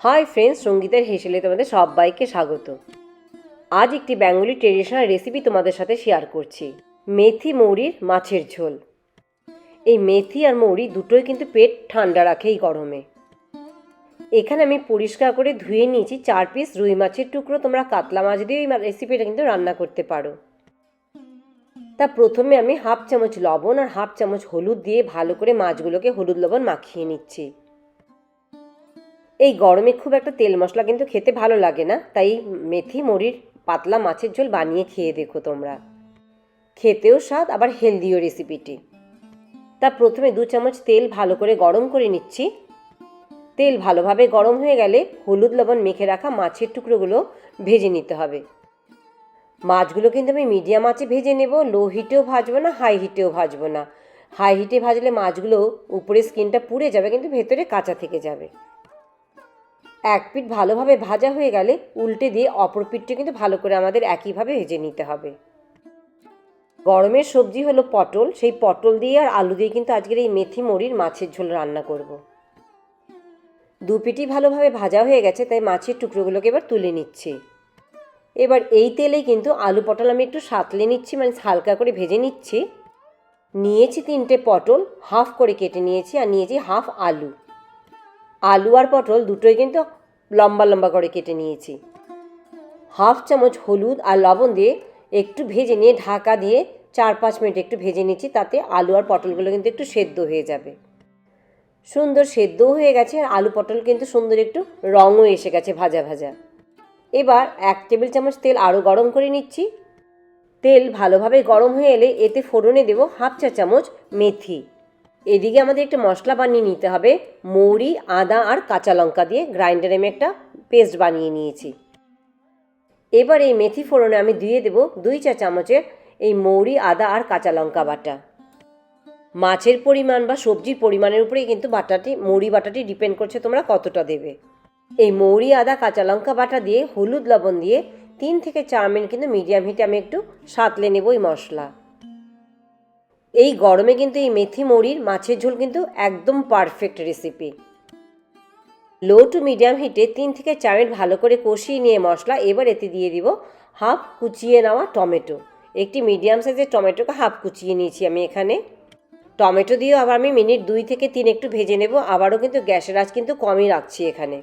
Hi friends সঙ্গীতের হেসেলে তোমাদের সবাইকে স্বাগত। আজ একটি বেঙ্গলি ট্রেডিশনাল রেসিপি তোমাদের সাথে শেয়ার করছি। মেথি মৌরির মাছের ঝোল। এই মেথি আর মৌরি দুটোই কিন্তু পেট ঠান্ডা রাখে এই গরমে। এখানে আমি পরিষ্কার করে ধুয়ে নিয়েছি চার পিস রুই মাছের টুকরো। তোমরা কাতলা মাছ দিয়ে এই রেসিপিটা কিন্তু রান্না করতে পারো। তা প্রথমে আমি হাফ চামচ লবণ আর হাফ চামচ হলুদ দিয়ে ভালো করে মাছগুলোকে হলুদ লবণ মাখিয়ে নিচ্ছি। এই গরমে খুব একটা তেল মশলা কিন্তু খেতে ভালো লাগে না। তাই মেথি মরির পাতলা মাছের ঝোল বানিয়ে খেয়ে দেখো তোমরা। খেতেও স্বাদ, আবার হেলদিও রেসিপিটি তা প্রথমে দু চামচ তেল ভালো করে গরম করে নিচ্ছি। তেল ভালোভাবে গরম হয়ে গেলে হলুদ, লবণ মেখে রাখা মাছের টুকরোগুলো ভেজে নিতে হবে। মাছগুলো কিন্তু আমি মিডিয়াম আঁচে ভেজে নেব। লো হিটেও ভাজবো না হাই হিটেও ভাজবো না। হাই হিটে ভাজলে মাছগুলো উপরে স্কিনটা পুড়ে যাবে, কিন্তু ভেতরে কাঁচা থেকে যাবে। এক পিঠ ভালোভাবে ভাজা হয়ে গেলে উল্টে দিয়ে অপর পিঠটা কিন্তু ভালো করে আমাদের একইভাবে ভেজে নিতে হবে। গরমের সবজি হলো পটল, সেই পটল দিয়ে আর আলু দিয়ে কিন্তু আজকের এই মেথি মরির মাছের ঝোল রান্না করব। দু পিঠি ভালোভাবে ভাজা হয়ে গেছে, তাই মাছের টুকরোগুলোকে এবার তুলে নিচ্ছি। এবার এই তেলেই কিন্তু আলু পটল আমি একটু সাতলে নিচ্ছি মানে হালকা করে ভেজে নিচ্ছি। নিয়েছি তিনটে পটল, হাফ করে কেটে নিয়েছি আর নিয়েছি হাফ আলু। আলু আর পটল দুটোই কিন্তু লম্বা লম্বা করে কেটে নিয়েছি। হাফ চামচ হলুদ আর লবণ দিয়ে একটু ভেজে নিয়ে ঢাকা দিয়ে চার পাঁচ মিনিট একটু ভেজে নিচ্ছি, তাতে আলু আর পটলগুলো কিন্তু একটু সেদ্ধ হয়ে যাবে। সুন্দর সেদ্ধও হয়ে গেছে আর আলু পটল কিন্তু সুন্দর একটু রঙও এসে গেছে ভাজা ভাজা। এবার এক টেবিল চামচ তেল আরও গরম করে নিচ্ছি। তেল ভালোভাবে গরম হয়ে এলে এতে ফোড়নে দেবো হাফ চা চামচ মেথি। এদিকে আমাদের একটা মশলা বানিয়ে নিতে হবে। মৌরি, আদা আর কাঁচা লঙ্কা দিয়ে গ্রাইন্ডারে আমি একটা পেস্ট বানিয়ে নিয়েছি। এবার এই মেথি ফোড়নে আমি দিয়ে দেবো দুই চা চামচের এই মৌরি, আদা আর কাঁচা লঙ্কা বাটা। মাছের পরিমাণ বা সবজির পরিমাণের উপরেই কিন্তু বাটাটি, মৌরি বাটাটি ডিপেন্ড করছে তোমরা কতটা দেবে। এই মৌরি, আদা, কাঁচা লঙ্কা বাটা দিয়ে, হলুদ লবণ দিয়ে তিন থেকে চার মিনিট কিন্তু মিডিয়াম হিটে আমি একটু সাঁতলে নেব এই মশলা। এই গরমে কিন্তু এই মেথি মরির মাছের ঝোল কিন্তু একদম perfect recipe low to medium হিটে তিন থেকে চার মিনিট ভালো করে কষিয়ে নিয়ে মশলা, এবার এতে দিয়ে দিব হাফ কুচিয়ে নেওয়া টমেটো। একটি মিডিয়াম সাইজের টমেটোকে হাফ কুচিয়ে নিয়েছি আমি এখানে। টমেটো দিয়েও আবার আমি মিনিট দুই থেকে তিন একটু ভেজে নেব, আবারও কিন্তু গ্যাসের আঁচ কিন্তু কমই রাখছি এখানে।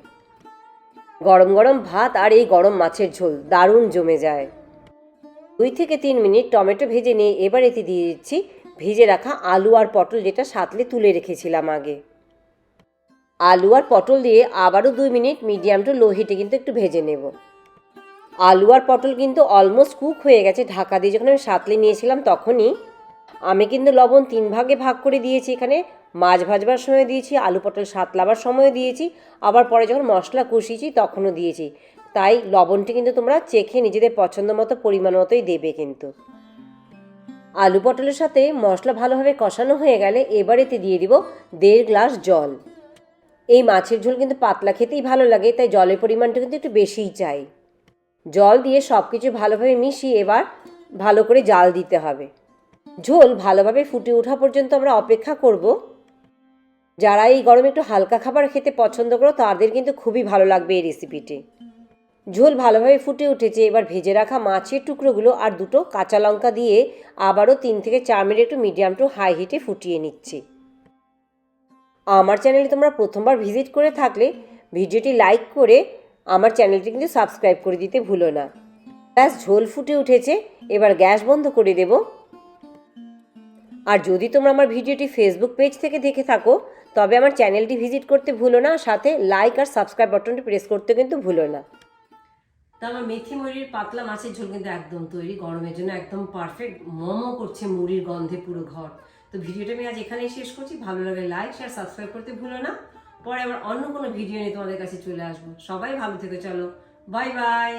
গরম গরম ভাত আর এই গরম মাছের ঝোল দারুণ জমে যায়। দুই থেকে তিন মিনিট টমেটো ভেজে নিয়ে এবার এতে দিয়ে দিচ্ছি ভেজে রাখা আলু আর পটল যেটা সাতলে তুলে রেখেছিলাম আগে। আলু আর পটল দিয়ে আবারও দুই মিনিট মিডিয়াম টু লো হিটে কিন্তু একটু ভেজে নেব। আলু আর পটল কিন্তু অলমোস্ট কুক হয়ে গেছে ঢাকা দিয়ে। যখন আমি সাতলে নিয়েছিলাম তখনই আমি কিন্তু লবণ তিন ভাগে ভাগ করে দিয়েছি এখানে। মাছ ভাজবার সময় দিয়েছি, আলু পটল সাতলাবার সময় দিয়েছি, আবার পরে যখন মশলা কষিয়েছি তখনও দিয়েছি। তাই লবণটি কিন্তু তোমরা চেখে নিজেদের পছন্দ মতো পরিমাণ মতোই দেবে কিন্তু। আলু পটলের সাথে মশলা ভালোভাবে কষানো হয়ে গেলে এবার এতে দিয়ে দিব দেড় গ্লাস জল। এই মাছের ঝোল কিন্তু পাতলা খেতেই ভালো লাগে, তাই জলের পরিমাণটা কিন্তু একটু বেশিই চাই। জল দিয়ে সব কিছু ভালোভাবে মিশিয়ে এবার ভালো করে জাল দিতে হবে। ঝোল ভালোভাবে ফুটে ওঠা পর্যন্ত আমরা অপেক্ষা করব। যারা এই গরমে একটু হালকা খাবার খেতে পছন্দ করো, তাদের কিন্তু খুবই ভালো লাগবে এই রেসিপিটি ঝোল ভালোভাবে ফুটে উঠেছে। এবার ভেজে রাখা মাছের টুকরোগুলো আর দুটো কাঁচা লঙ্কা দিয়ে আবারও তিন থেকে চার মিনিট একটু মিডিয়াম টু হাই হিটে ফুটিয়ে নিচ্ছি। আমার চ্যানেলে তোমরা প্রথমবার ভিজিট করে থাকলে ভিডিওটি লাইক করে আমার চ্যানেলটি কিন্তু সাবস্ক্রাইব করে দিতে ভুলো না। ব্যাস, ঝোল ফুটে উঠেছে। এবার গ্যাস বন্ধ করে দেব। আর যদি তোমরা আমার ভিডিওটি ফেসবুক পেজ থেকে দেখে থাকো, তবে আমার চ্যানেলটি ভিজিট করতে ভুলো না। সাথে লাইক আর সাবস্ক্রাইব বাটনটি প্রেস করতে কিন্তু ভুলো না। তা আমার মেথি মুড়ির পাতলা মাছের ঝোল কিন্তু একদম তৈরি, গরমের জন্য একদম পারফেক্ট মোমো করছে মুড়ির গন্ধে পুরো ঘর। তো ভিডিওটা আমি আজ এখানেই শেষ করছি। ভালো লাগে লাইক শেয়ার সাবস্ক্রাইব করতে ভুলো না। পরে আবার অন্য কোনো ভিডিও নিয়ে তোমাদের কাছে চলে আসব। সবাই ভালো থেকে, চলো। Bye bye